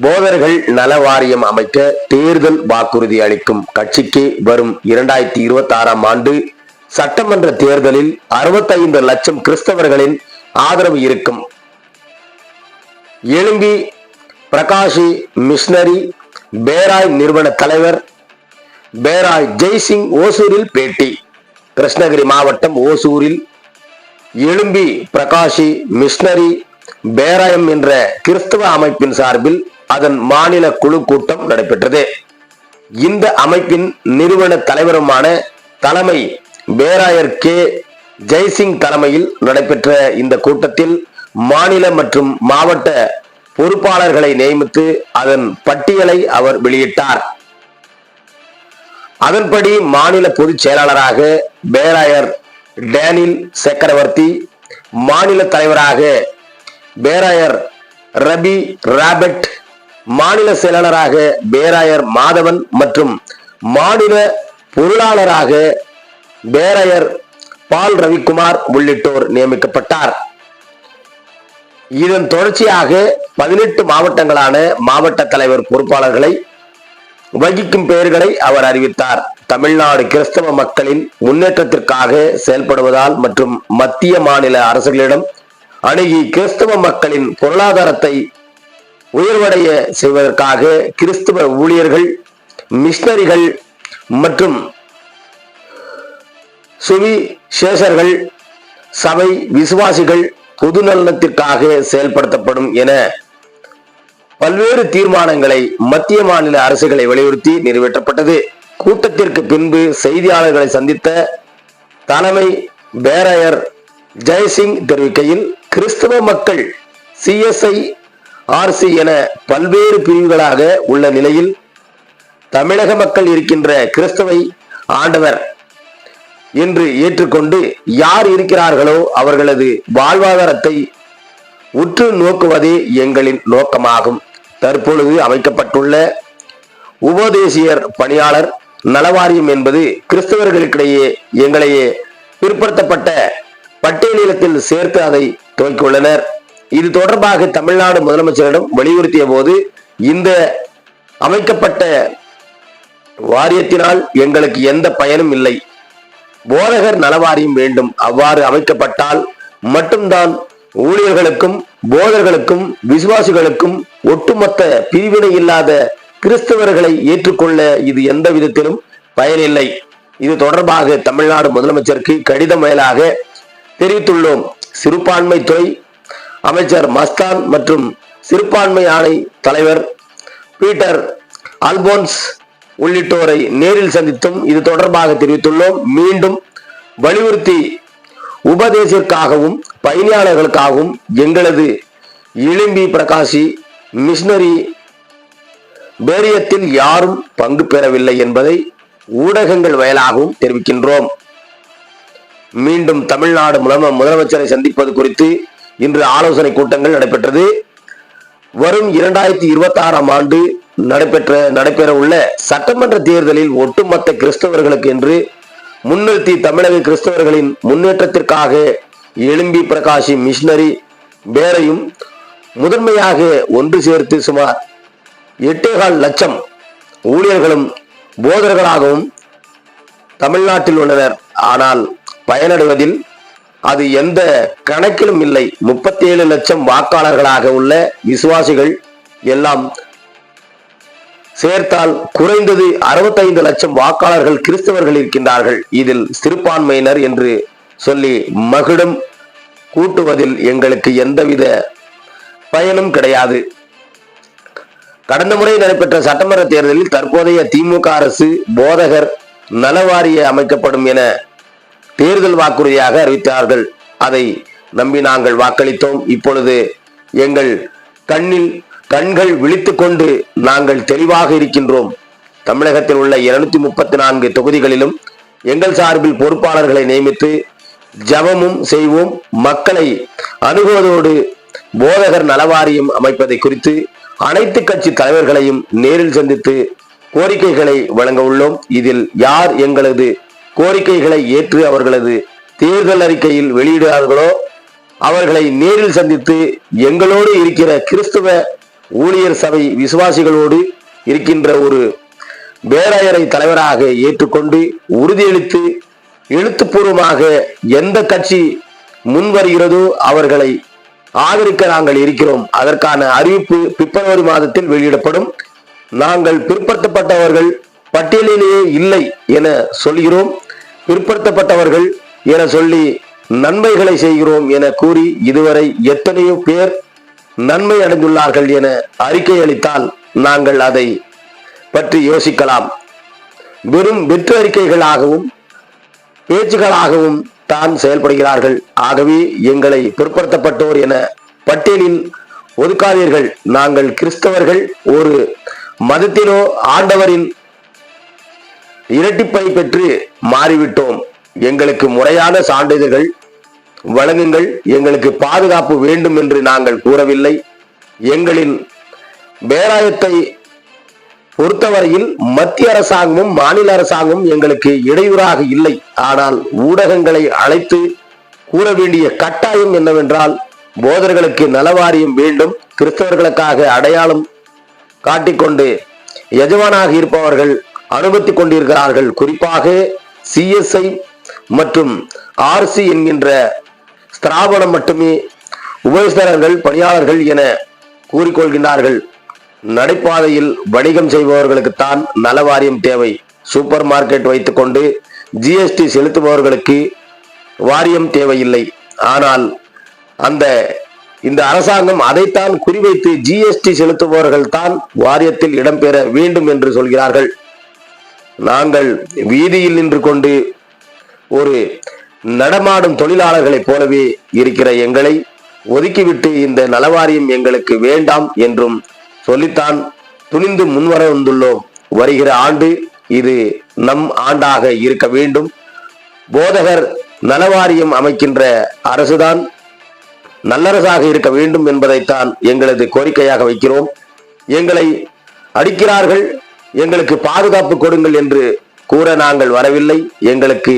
போதர்கள் நல வாரியம் அமைக்க தேர்தல் வாக்குறுதி அளிக்கும் கட்சிக்கு வரும் இரண்டாயிரத்தி இருபத்தி ஆறாம் ஆண்டு சட்டமன்ற தேர்தலில் அறுபத்தைந்து லட்சம் கிறிஸ்தவர்களின் ஆதரவு இருக்கும். எழும்பி பிரகாஷி மிஷனரி பேராய் நிறுவன தலைவர் பேராய் ஜெய்சிங் ஓசூரில் பேட்டி. கிருஷ்ணகிரி மாவட்டம் ஓசூரில் எழும்பி பிரகாஷி மிஷனரி பேராயம் என்ற கிறிஸ்தவ அமைப்பின் சார்பில் அதன் மாநில குழு கூட்டம் நடைபெற்றது. இந்த அமைப்பின் நிறுவன தலைவருமான தலைமை பேராயர் கே. ஜெய்சிங் தலைமையில் நடைபெற்ற இந்த கூட்டத்தில் மாநில மற்றும் மாவட்ட பொறுப்பாளர்களை நியமித்து அதன் பட்டியலை அவர் வெளியிட்டார். அதன்படி மாநில பொதுச் செயலாளராக பேராயர் டேனில் சக்கரவர்த்தி மாநில தலைவராக பேராயர் ரபி ராபர்ட் மாநில செயலாளராக பேராயர் மாதவன் மற்றும் மாநில பொருளாளராக பேராயர் பால் ரவிக்குமார் உள்ளிட்டோர் நியமிக்கப்பட்டார். இதன் தொடர்ச்சியாக பதினெட்டு மாவட்டங்களான மாவட்ட தலைவர் பொறுப்பாளர்களை வகிக்கும் பெயர்களை அவர் அறிவித்தார். தமிழ்நாடு கிறிஸ்தவ மக்களின் முன்னேற்றத்திற்காக செயல்படுவதால் மற்றும் மத்திய மாநில அரசுகளிடம் அணுகி கிறிஸ்தவ மக்களின் பொருளாதாரத்தை உயர்வடைய செய்வதற்காக கிறிஸ்துவ ஊழியர்கள் மிஷனரிகள் மற்றும் சுவிசேஷர்கள் சபை விசுவாசிகள் பொதுநலனத்திற்காக செயல்படுத்தப்படும் என பல்வேறு தீர்மானங்களை மத்திய மாநில அரசுகளை வலியுறுத்தி நிறைவேற்றப்பட்டது. கூட்டத்திற்கு பின்பு செய்தியாளர்களை சந்தித்த தலைமை பேரையர் ஜெயசிங் தெரிவிக்கையில் கிறிஸ்தவ மக்கள் சிஎஸ்ஐ ஆர்சி என பல்வேறு பிரிவுகளாக உள்ள நிலையில் தமிழக மக்கள் இருக்கின்ற கிறிஸ்தவை ஆண்டவர் என்று ஏற்றுக்கொண்டு யார் இருக்கிறார்களோ அவர்களது வாழ்வாதாரத்தை உற்று நோக்குவதே எங்களின் நோக்கமாகும். தற்பொழுது அமைக்கப்பட்டுள்ள உபதேசியர் பணியாளர் நலவாரியம் என்பது கிறிஸ்தவர்களுக்கிடையே எங்களையே பிற்படுத்தப்பட்ட பட்டியலிடத்தில் சேர்த்து அதை துவக்கியுள்ளனர். இது தொடர்பாக தமிழ்நாடு முதலமைச்சரிடம் வலியுறுத்திய போது இந்த அமைக்கப்பட்ட வாரியத்தினால் எங்களுக்கு எந்த பயனும் இல்லை. போதகர் நலவாரியம் வேண்டும். அவ்வாறு அமைக்கப்பட்டால் மட்டும்தான் ஊழியர்களுக்கும் போதர்களுக்கும் விசுவாசிகளுக்கும் ஒட்டுமொத்த பிரிவினை இல்லாத கிறிஸ்தவர்களை ஏற்றுக்கொள்ள இது எந்த விதத்திலும் பயனில்லை. இது தொடர்பாக தமிழ்நாடு முதலமைச்சருக்கு கடிதம் மேலாக தெரிவித்துள்ளோம். சிறுபான்மை துறை அமைச்சர் மஸ்தான் மற்றும் சிறுபான்மை ஆணை தலைவர் பீட்டர் அல்போன்ஸ் உள்ளிட்டோரை நேரில் சந்தித்தும் இது தொடர்பாக தெரிவித்துள்ளோம். மீண்டும் வலியுறுத்தி உபதேசத்திற்காகவும் பயணியாளர்களுக்காகவும் எங்களது இளிம்பி பிரகாசி மிஷினரி பேரியத்தில் யாரும் பங்கு பெறவில்லை என்பதை ஊடகங்கள் வாயிலாகவும் தெரிவிக்கின்றோம். மீண்டும் தமிழ்நாடு முதல்வர் முதலமைச்சரை சந்திப்பது குறித்து இன்று ஆலோசனை கூட்டங்கள் நடைபெற்றது. வரும் இரண்டாயிரத்தி இருபத்தி ஆறாம் ஆண்டு நடைபெற்ற நடைபெற உள்ள சட்டமன்ற தேர்தலில் ஒட்டுமொத்த கிறிஸ்தவர்களுக்கு என்று முன்னிறுத்தி தமிழக கிறிஸ்தவர்களின் முன்னேற்றத்திற்காக எழும்பி பிரகாஷி மிஷினரி பேரையும் முதன்மையாக ஒன்று சேர்த்து சுமார் எட்டேகால் லட்சம் ஊழியர்களும் போதர்களாகவும் தமிழ்நாட்டில் உள்ளனர். ஆனால் பயனடைவதில் அது எந்த கணக்கிலும் இல்லை. முப்பத்தி ஏழு லட்சம் வாக்காளர்களாக உள்ள விசுவாசிகள் எல்லாம் சேர்த்தால் குறைந்தது அறுபத்தைந்து லட்சம் வாக்காளர்கள் கிறிஸ்தவர்கள் இருக்கின்றார்கள். இதில் சிறுபான்மையினர் என்று சொல்லி மகிழும் கூட்டுவதில் எங்களுக்கு எந்தவித பயனும் கிடையாது. கடந்த முறை நடைபெற்ற சட்டமன்ற தேர்தலில் தற்போதைய திமுக அரசு போதகர் நலவாரிய அமைக்கப்படும் என தேர்தல் வாக்குறுதியாக அறிவித்தார்கள். அதை நம்பி நாங்கள் வாக்களித்தோம். இப்பொழுது எங்கள் கண்ணில் கண்கள் விழித்து கொண்டு நாங்கள் தெளிவாக இருக்கின்றோம். தமிழகத்தில் உள்ள இருநூத்தி முப்பத்தி நான்கு தொகுதிகளிலும் எங்கள் சார்பில் பொறுப்பாளர்களை நியமித்து ஜபமும் செய்வோம். மக்களை அணுகுவதோடு போதகர் நலவாரியம் அமைப்பதை குறித்து அனைத்து கட்சி தலைவர்களையும் நேரில் சந்தித்து கோரிக்கைகளை வழங்க உள்ளோம். இதில் யார் எங்களது கோரிக்கைகளை ஏற்று அவர்களது தேர்தல் அறிக்கையில் வெளியிடுகிறார்களோ அவர்களை நேரில் சந்தித்து எங்களோடு இருக்கிற கிறிஸ்துவ ஊழியர் சபை விசுவாசிகளோடு இருக்கின்ற ஒரு பேராயரை தலைவராக ஏற்றுக்கொண்டு உறுதியளித்து எழுத்துப்பூர்வமாக எந்த கட்சி முன்வருகிறதோ அவர்களை ஆதரிக்க நாங்கள் இருக்கிறோம். அதற்கான அறிவிப்பு பிப்ரவரி மாதத்தில் வெளியிடப்படும். நாங்கள் பிற்படுத்தப்பட்டவர்கள் பட்டியலிலேயே இல்லை என சொல்கிறோம் பிற்படுத்தப்பட்டவர்கள் என சொல்லி நன்மைகளை செய்கிறோம் என கூறி இதுவரை எத்தனையோ பேர் நன்மை அடைந்துள்ளார்கள் என அறிக்கை அளித்தால் நாங்கள் அதை பற்றி யோசிக்கலாம். வெறும் வெற்று அறிக்கைகளாகவும் பேச்சுகளாகவும் தான் செயல்படுகிறார்கள். ஆகவே எங்களை பிற்படுத்தப்பட்டோர் என பட்டியலில் ஒதுக்காதீர்கள். நாங்கள் கிறிஸ்தவர்கள் ஒரு மதத்திலோ ஆண்டவரின் இரட்டிப்பை பெற்று மாறிவிட்டோம். எங்களுக்கு முறையான சான்றிதழ்கள் வழங்குங்கள். எங்களுக்கு பாதுகாப்பு வேண்டும் என்று நாங்கள் கூறவில்லை. எங்களின் பேராயத்தை பொறுத்தவரையில் மத்திய அரசாங்கமும் மாநில அரசாங்கமும் எங்களுக்கு இடையூறாக இல்லை. ஆனால் ஊடகங்களை அழைத்து கூற வேண்டிய கட்டாயம் என்னவென்றால் போதர்களுக்கு நலவாரியம் வேண்டும். கிறிஸ்தவர்களுக்காக அடையாளம் காட்டிக்கொண்டு எஜமானாக இருப்பவர்கள் அனுமதி கொண்டிருக்கிறார்கள். குறிப்பாக சிஎஸ்ஐ மற்றும் ஆர்சி என்கின்ற ஸ்திராபனம் மட்டுமே உபயோகஸ்தரர்கள் பணியாளர்கள் என கூறிக்கொள்கின்றார்கள். நடைபாதையில் வணிகம் செய்பவர்களுக்குத்தான் நலவாரியம் தேவை. சூப்பர் மார்க்கெட் வைத்துக்கொண்டு ஜிஎஸ்டி செலுத்துபவர்களுக்கு வாரியம் தேவையில்லை. ஆனால் அந்த இந்த அரசாங்கம் அதைத்தான் குறிவைத்து ஜிஎஸ்டி செலுத்துபவர்கள் தான் வாரியத்தில் இடம்பெற வேண்டும் என்று சொல்கிறார்கள். நாங்கள் வீதியில் நின்று கொண்டு ஒரு நடமாடும் தொழிலாளர்களைப் போலவே இருக்கிற எங்களை ஒதுக்கிவிட்டு இந்த நலவாரியம் எங்களுக்கு வேண்டாம் என்றும் சொல்லித்தான் துணிந்து முன்வர வந்துள்ளோம் வருகிற ஆண்டு இது நம் ஆண்டாக இருக்க வேண்டும். போதகர் நலவாரியம் அமைக்கின்ற அரசுதான் நல்லரசாக இருக்க வேண்டும் என்பதைத்தான் எங்களது கோரிக்கையாக வைக்கிறோம். எங்களை அடிக்கிறார்கள். எங்களுக்கு பாதுகாப்பு கொடுங்கள் என்று கூற நாங்கள் வரவில்லை. எங்களுக்கு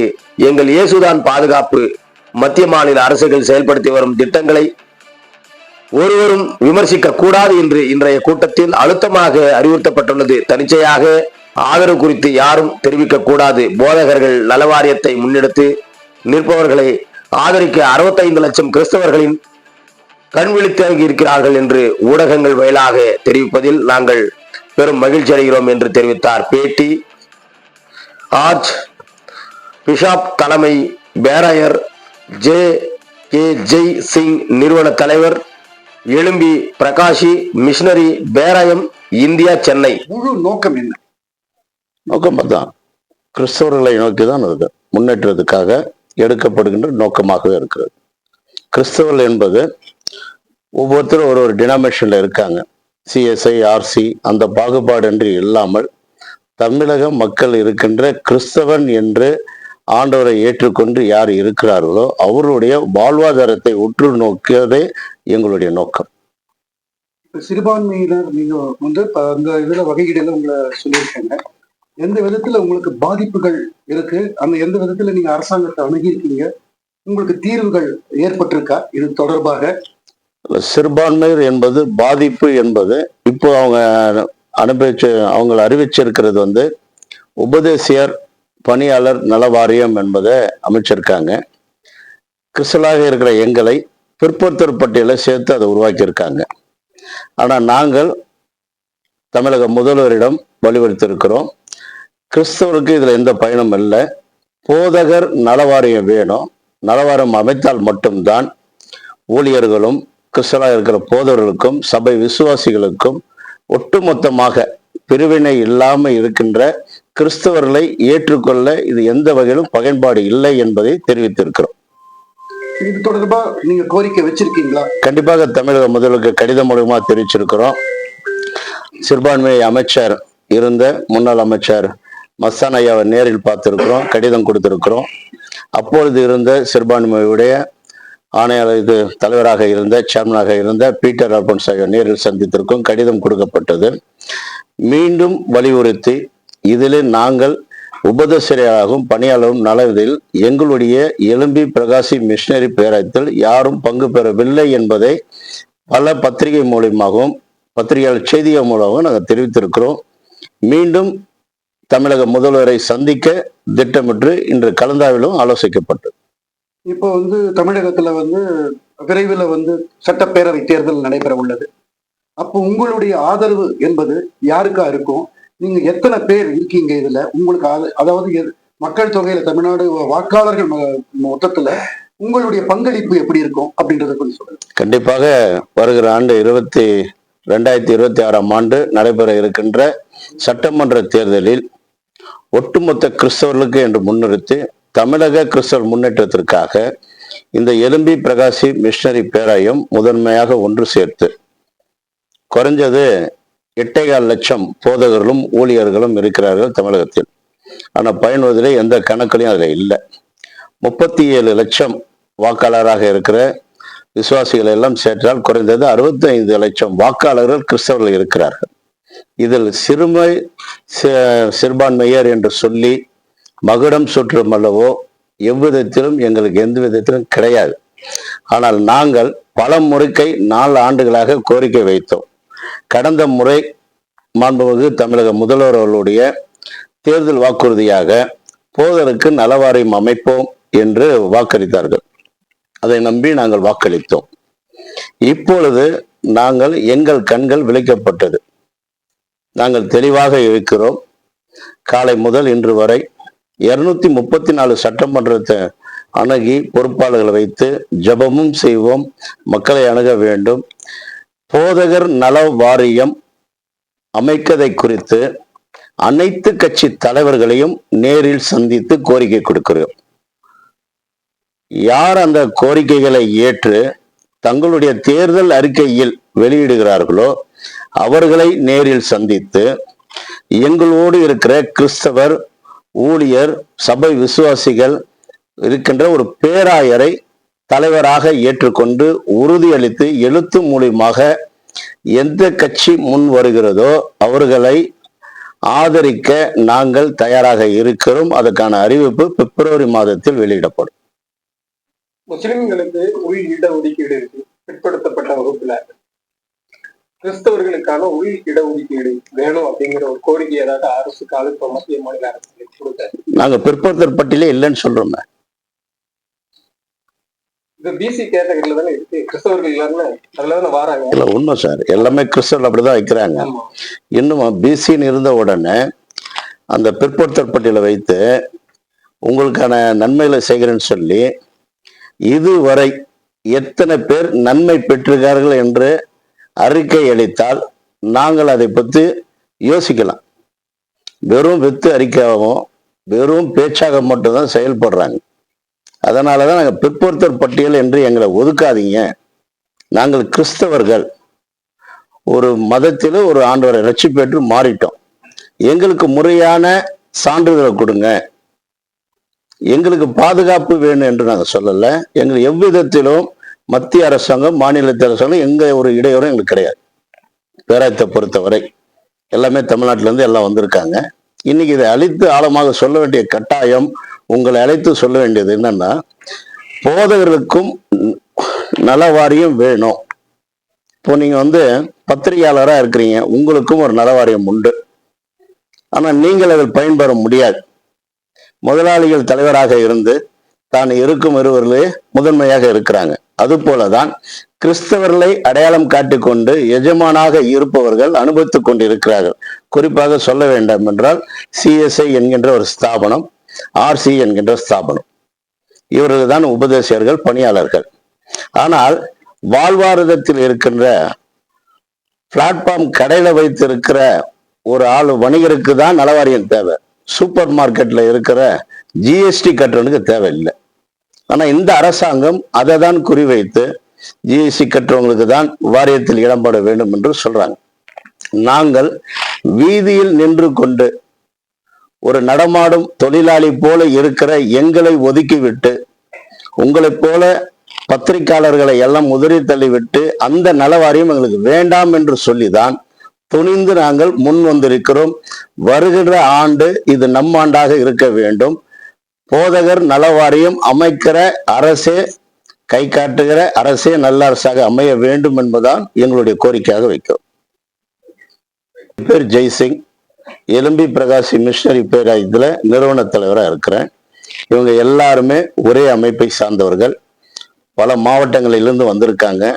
எங்கள் இயேசுதான் பாதுகாப்பு. மத்திய மாநில அரசுகள் செயல்படுத்தி வரும் திட்டங்களை ஒருவரும் விமர்சிக்க கூடாது என்று இன்றைய கூட்டத்தில் அழுத்தமாக அறிவுறுத்தப்பட்டுள்ளது. தனிச்சையாக ஆதரவு குறித்து யாரும் தெரிவிக்க கூடாது போதகர்கள் நலவாரியத்தை முன்னெடுத்து நிற்பவர்களை ஆதரிக்க அறுபத்தைந்து லட்சம் கிறிஸ்தவர்களின் கண்விழித்தாகி இருக்கிறார்கள் என்று ஊடகங்கள் வாயிலாக தெரிவிப்பதில் நாங்கள் பெரும் மகிழ்ச்சி அடைகிறோம் என்று தெரிவித்தார். பேட்டி ஆர்ச் பிஷாப் தலைமை பேராயர் ஜே கே ஜெய் சிங் நிறுவன தலைவர் எழும்பி பிரகாஷி மிஷனரி பேராயம் இந்தியா சென்னை. முழு நோக்கம் என்ன? நோக்கம் தான் கிறிஸ்தவர்களை நோக்கி தான் அது. முன்னேற்றத்துக்காக எடுக்கப்படுகின்ற நோக்கமாகவே இருக்கிறது. கிறிஸ்தவர்கள் என்பது ஒவ்வொருத்தரும் ஒரு ஒரு டினாமினேஷன்ல இருக்காங்க. சிஎஸ்ஐ ஆர்சி அந்த பாகுபாடின்றி இல்லாமல் தமிழக மக்கள் இருக்கின்ற கிறிஸ்தவன் என்று ஆண்டவரை ஏற்றுக்கொண்டு யார் இருக்கிறார்களோ அவருடைய வாழ்வாதாரத்தை உற்று நோக்கியதே எங்களுடைய நோக்கம். இப்ப சிறுபான்மையினர் நீங்க வந்து அந்த இதுல வகையீடுல உங்களை சொல்லியிருக்காங்க. எந்த விதத்துல உங்களுக்கு பாதிப்புகள் இருக்கு? அந்த எந்த விதத்துல நீங்க அரசாங்கத்தை அணுகியிருக்கீங்க? உங்களுக்கு தீர்வுகள் ஏற்பட்டிருக்கா? இது தொடர்பாக. சிறுபான்மையர் என்பது பாதிப்பு என்பது இப்போ அவங்க அனுபவிச்சு அவங்களை அறிவிச்சிருக்கிறது வந்து உபதேசியர் பணியாளர் நல வாரியம் என்பதை அமைச்சிருக்காங்க. கிறிஸ்தலாக இருக்கிற எங்களை பிற்படுத்தர் பட்டியலை சேர்த்து அதை உருவாக்கியிருக்காங்க. ஆனால் நாங்கள் தமிழக முதல்வரிடம் வலியுறுத்தியிருக்கிறோம். கிறிஸ்தவருக்கு இதில் எந்த பயனும் இல்லை. போதகர் நலவாரியம் வேணும். நலவாரியம் அமைத்தால் மட்டும்தான் ஊழியர்களும் கிறிஸ்தலாக இருக்கிற போதவர்களுக்கும் சபை விசுவாசிகளுக்கும் ஒட்டுமொத்தமாக பிரிவினை இல்லாம இருக்கின்ற கிறிஸ்தவர்களை ஏற்றுக்கொள்ள இது எந்த வகையிலும் பயன்பாடு இல்லை என்பதை தெரிவித்திருக்கிறோம். இது தொடர்பா நீங்க கோரிக்கை வச்சிருக்கீங்களா? கண்டிப்பாக தமிழக முதல்வருக்கு கடிதம் மூலமா தெரிவிச்சிருக்கிறோம். சிறுபான்மை அமைச்சர் இருந்த முன்னாள் அமைச்சர் மஸ்தான் ஐயாவை நேரில் பார்த்திருக்கிறோம் கடிதம் கொடுத்திருக்கிறோம். அப்பொழுது இருந்த சிறுபான்மையுடைய ஆணையாளர் இது தலைவராக இருந்த சேர்மனாக இருந்த பீட்டர் அல்பன்ஸ் நேரில் சந்தித்திருக்கும் கடிதம் கொடுக்கப்பட்டது. மீண்டும் வலியுறுத்தி இதில் நாங்கள் உபதேசரையாகவும் பணியாளரும் நலவதில் எங்களுடைய எலும்பி பிரகாசி மிஷினரி பேரத்தில் யாரும் பங்கு பெறவில்லை என்பதை பல பத்திரிகை மூலியமாகவும் பத்திரிகையாளர் செய்திகள் மூலமாகவும் நாங்கள் தெரிவித்திருக்கிறோம். மீண்டும் தமிழக முதல்வரை சந்திக்க திட்டமிட்டு இன்று கலந்தாவிலும் ஆலோசிக்கப்பட்டது. இப்போ வந்து தமிழகத்துல வந்து விரைவில் வந்து சட்டப்பேரவை தேர்தல் நடைபெற உள்ளது. அப்போ உங்களுடைய ஆதரவு என்பது யாருக்கா இருக்கும்? நீங்க எத்தனை பேர் இருக்கீங்க இதுல? உங்களுக்கு அதாவது மக்கள் தொகையில தமிழ்நாடு வாக்காளர்கள் ம- மொத்தத்துல உங்களுடைய பங்களிப்பு எப்படி இருக்கும் அப்படின்றத கொஞ்சம் சொல்லுங்க. கண்டிப்பாக வருகிற ஆண்டு இருபத்தி ரெண்டாயிரத்தி இருபத்தி ஆறாம் ஆண்டு நடைபெற இருக்கின்ற சட்டமன்ற தேர்தலில் ஒட்டுமொத்த கிறிஸ்தவர்களுக்கு என்று முன்னிறுத்தி தமிழக கிறிஸ்தவர் முன்னேற்றத்திற்காக இந்த எலும்பி பிரகாசி மிஷனரி பேராயம் முதன்மையாக ஒன்று சேர்த்து குறைஞ்சது எட்டேகால் லட்சம் போதகர்களும் ஊழியர்களும் இருக்கிறார்கள் தமிழகத்தில். ஆனால் பயனுவதிலே எந்த கணக்குலையும் அதில் இல்லை. முப்பத்தி ஏழு லட்சம் வாக்காளராக இருக்கிற விசுவாசிகள் எல்லாம் சேர்த்தால் குறைந்தது 65 லட்சம் வாக்காளர்கள் கிறிஸ்தவர்கள் இருக்கிறார்கள். இதில் சிறுமை சிறுபான்மையர் என்று சொல்லி மகுடம் சுற்றும் அல்லவோ எவ்விதத்திலும் எங்களுக்கு எந்த விதத்திலும் கிடையாது. ஆனால் நாங்கள் பல முறைக்கை நாலு ஆண்டுகளாக கோரிக்கை வைத்தோம். கடந்த முறை மாண்புமிகு தமிழக முதல்வர் அவர்களுடைய தேர்தல் வாக்குறுதியாக போதருக்கு நலவாரியம் அமைப்போம் என்று வாக்களித்தார்கள். அதை நம்பி நாங்கள் வாக்களித்தோம். இப்பொழுது நாங்கள் எங்கள் கண்கள் விளைக்கப்பட்டது நாங்கள் தெளிவாக இருக்கிறோம். காலை முதல் இன்று வரை இருநூத்தி முப்பத்தி நாலு சட்டமன்றத்தை அணுகி பொறுப்பாளர்களை வைத்து ஜெபமும் செய்வோம். மக்களை அணுக வேண்டும். போதகர் நல வாரியம் அமைக்கதை குறித்து அனைத்து கட்சி தலைவர்களையும் நேரில் சந்தித்து கோரிக்கை கொடுக்கிறோம். யார் அந்த கோரிக்கைகளை ஏற்று தங்களுடைய தேர்தல் அறிக்கையில் வெளியிடுகிறார்களோ அவர்களை நேரில் சந்தித்து எங்களோடு இருக்கிற கிறிஸ்தவர் ஊழியர் சபை விசுவாசிகள் இருக்கின்ற ஒரு பேராயரை தலைவராக ஏற்றுக்கொண்டு உறுதியளித்து எழுத்து மூலியமாக எந்த கட்சி முன் வருகிறதோ அவர்களை ஆதரிக்க நாங்கள் தயாராக இருக்கிறோம். அதற்கான அறிவிப்பு பிப்ரவரி மாதத்தில் வெளியிடப்படும். முஸ்லிம்களுக்கு உள் இட ஒதுக்கீடு இருக்கு பிற்படுத்தப்பட்ட வகுப்பில் கிறிஸ்தவர்களுக்கான உள் இட ஒதுக்கீடு வேணும் அப்படிங்கிற ஒரு கோரிக்கை ஏதாவது அரசுக்கு அழுத்தம் மத்திய மாநில அரசு கொடுத்தாரு. நாங்க பிற்படுத்தல் பட்டியலே இல்லைன்னு சொல்றோமே. இது பிசி கேட்டகரியில தானே இருக்கு. கிறிஸ்தவர்கள் எல்லாருமே அதுல தானே வராங்க. இல்ல உண்மை சார். எல்லாமே கிறிஸ்தவர்கள் அப்படிதான் வைக்கிறாங்க. இன்னும் பிசின்னு இருந்த உடனே அந்த பிற்படுத்தல் பட்டியலை வைத்து உங்களுக்கான நன்மைகளை செய்கிறேன்னு சொல்லி இதுவரை எத்தனை பேர் நன்மை பெற்றிருக்கார்கள் என்று அறிக்கை அளித்தால் நாங்கள் அதை பற்றி யோசிக்கலாம். வெறும் வித்து அறிக்கையாகவும் வெறும் பேச்சாக மட்டும்தான் செயல்படுறாங்க. அதனால தான் நாங்கள் பிற்போர்த்தர் பட்டியல் என்று எங்களை ஒதுக்காதீங்க. நாங்கள் கிறிஸ்தவர்கள். ஒரு மதத்தில் ஒரு ஆண்டவரை ரட்சி பெற்று மாறிட்டோம். எங்களுக்கு முறையான சான்றிதழை கொடுங்க. எங்களுக்கு பாதுகாப்பு வேணும் என்று நாங்கள் சொல்லலை. எங்கள் எவ்விதத்திலும் மத்திய அரசாங்கம் மாநில அரசாங்கம் எங்க ஒரு இடையூறும் எங்களுக்கு கிடையாது. பேராயத்தை பொறுத்தவரை. எல்லாமே தமிழ்நாட்டிலேருந்து எல்லாம் வந்திருக்காங்க. இன்னைக்கு இதை அழித்து ஆழமாக சொல்ல வேண்டிய கட்டாயம் உங்களை அழைத்து சொல்ல வேண்டியது என்னன்னா போதகர்களுக்கும் நல வாரியம் வேணும். இப்போ நீங்க வந்து பத்திரிகையாளராக இருக்கிறீங்க உங்களுக்கும் ஒரு நல வாரியம் உண்டு. ஆனால் நீங்கள் அதில் பயன்பெற முடியாது. முதலாளிகள் தலைவராக இருந்து தான் இருக்கும் இருவர்களே முதன்மையாக இருக்கிறாங்க. அதுபோலதான் கிறிஸ்தவர்களை அடையாளம் காட்டிக்கொண்டு எஜமானாக இருப்பவர்கள் அனுபவித்துக் கொண்டிருக்கிறார்கள். குறிப்பாக சொல்ல வேண்டும் என்றால் சிஎஸ்ஐ என்கின்ற ஒரு ஸ்தாபனம் ஆர்சி என்கின்ற ஸ்தாபனம். இவர்கள் தான் உபதேசியர்கள் பணியாளர்கள். ஆனால் வாழ்வாரதத்தில் இருக்கின்ற பிளாட்ஃபார்ம் கடையில வைத்திருக்கிற ஒரு ஆள் வணிகருக்கு தான் நலவாரியம் தேவை. சூப்பர் மார்க்கெட்ல இருக்கிற ஜிஎஸ்டி கட்டுறனுக்கு தேவையில்லை. ஆனால் இந்த அரசாங்கம் அதை தான் குறிவைத்து ஜிஎஸ்டி கட்டுறவங்களுக்கு தான் வாரியத்தில் இடம்பெற வேண்டும் என்று சொல்றாங்க. நாங்கள் வீதியில் நின்று கொண்டு ஒரு நடமாடும் தொழிலாளி போல இருக்கிற எங்களை ஒதுக்கிவிட்டு உங்களைப் போல பத்திரிகையாளர்களை எல்லாம் உதறி தள்ளிவிட்டு அந்த நலவாரியம் எங்களுக்கு வேண்டாம் என்று சொல்லிதான் துணிந்து நாங்கள் முன் வந்திருக்கிறோம் வருகின்ற ஆண்டு இது நம் ஆண்டாக இருக்க வேண்டும். போதகர் நலவாரியம் அமைக்கிற அரசே கை காட்டுகிற அரசே நல்ல அரசாக அமைய வேண்டும் என்பதுதான் எங்களுடைய கோரிக்கையாக வைக்கும் பேர் ஜெய்சிங். எலும்பி பிரகாசி மிஷனரி பேராயத்தில் நிறுவன தலைவராக இருக்கிறேன். இவங்க எல்லாருமே ஒரே அமைப்பை சார்ந்தவர்கள். பல மாவட்டங்களிலிருந்து வந்திருக்காங்க.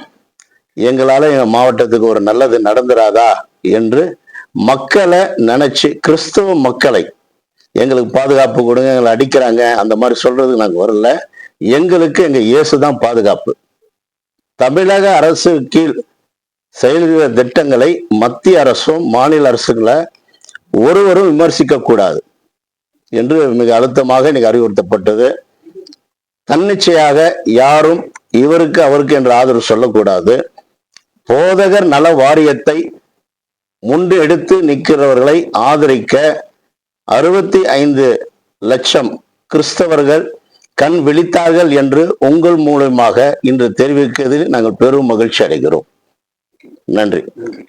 எங்களால் எங்கள் மாவட்டத்துக்கு ஒரு நல்லது நடந்துராதா என்று மக்களை நினைச்சு கிறிஸ்தவ மக்களை எங்களுக்கு பாதுகாப்பு கொடுங்க எங்களை அடிக்கிறாங்க. அந்த மாதிரி சொல்றதுக்கு நாங்கள் வரல. எங்களுக்கு எங்கள் இயேசு தான் பாதுகாப்பு. தமிழக அரசு கீழ் செயல்கிற திட்டங்களை மத்திய அரசும் மாநில அரசுகளை ஒருவரும் விமர்சிக்க கூடாது என்று மிக அழுத்தமாக இன்னைக்கு அறிவுறுத்தப்பட்டது. தன்னிச்சையாக யாரும் இவருக்கு அவருக்கு என்ற ஆதரவு சொல்லக்கூடாது. போதகர் நல வாரியத்தை முண்டு எடுத்து நிற்கிறவர்களை ஆதரிக்க அறுபத்தி ஐந்து லட்சம் கிறிஸ்தவர்கள் கண் விழித்தார்கள் என்று உங்கள் மூலமாக இன்று தெரிவிக்கிறதில் நாங்கள் பெரும் மகிழ்ச்சி அடைகிறோம். நன்றி. நன்றி